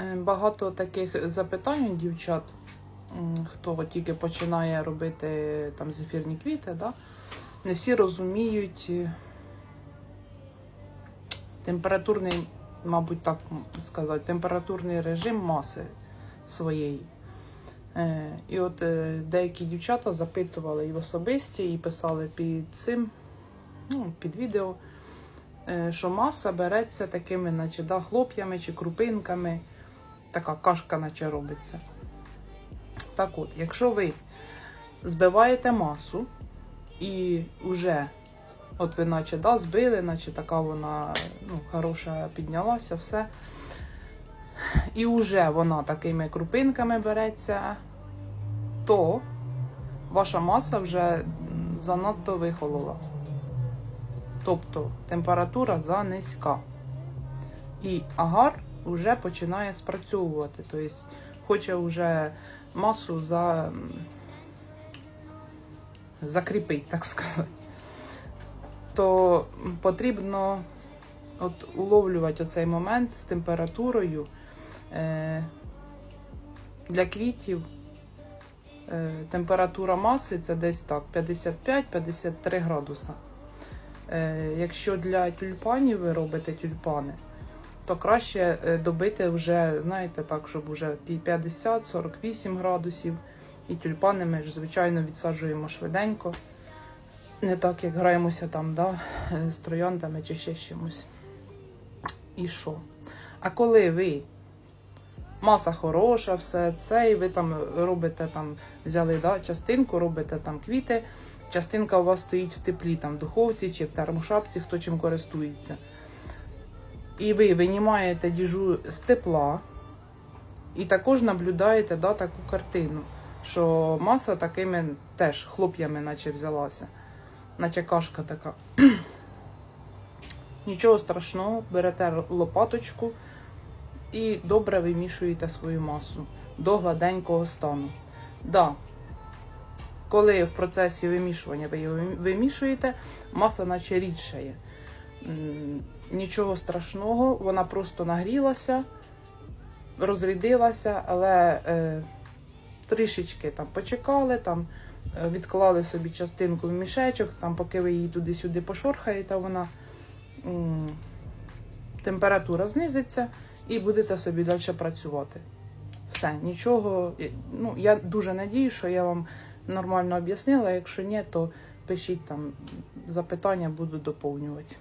Е, Багато таких запитань дівчат, хто тільки починає робити там зефірні квіти, да? не всі розуміють е, температурний, мабуть, так сказати, температурний режим маси своєї. Е, І от деякі дівчата запитували і в особисті, і писали під цим, ну, під відео, що маса береться такими, наче да, хлоп'ями чи крупинками, така кашка, наче робиться. Так от, якщо ви збиваєте масу і вже, от ви наче да, збили, наче така вона ну, хороша піднялася, все. І вже вона такими крупинками береться, то ваша маса вже занадто вихолола. Тобто температура занизька. І агар вже починає спрацьовувати. Тобто хоче вже масу за... закріпити, так сказати. То потрібно от уловлювати оцей момент з температурою. Е, Для квітів е, температура маси це десь так 55-53 градуса. Е, Якщо для тюльпанів ви робите тюльпани, то краще е, добити вже, знаєте, так, щоб вже 50-48 градусів. І тюльпани ми ж, звичайно, відсаджуємо швиденько. Не так, як граємося там, да, е, з трояндами чи ще з чимось. І що? А коли ви маса хороша, все це, і ви там робите там, взяли да, частинку, робите там квіти, частинка у вас стоїть в теплі, там в духовці чи в термошапці, хто чим користується. І ви винімаєте діжу з тепла, і також наблюдаєте да, таку картину, що маса такими теж хлоп'ями наче взялася, наче кашка така. Нічого страшного, берете лопаточку і добре вимішуєте свою масу до гладенького стану. Да, коли в процесі вимішування ви його вимішуєте, маса наче рідшає. Нічого страшного, вона просто нагрілася, розрядилася, але е, трішечки там почекали, там е, відклали собі частинку в мішечок, там, поки ви її туди-сюди пошорхаєте, вона м, температура знизиться і будете собі далі працювати. Все, нічого. Ну, я дуже надію, що я вам нормально об'яснила. Якщо ні, то пишіть там запитання, буду доповнювати.